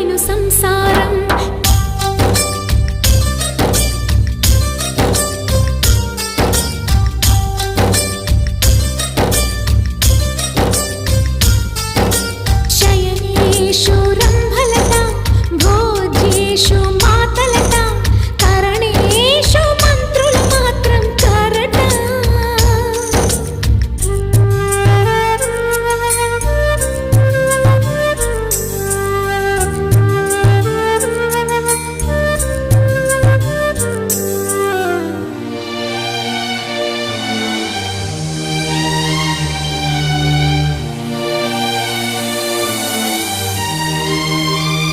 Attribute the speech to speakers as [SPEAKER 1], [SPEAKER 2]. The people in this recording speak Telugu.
[SPEAKER 1] నేను సంసారం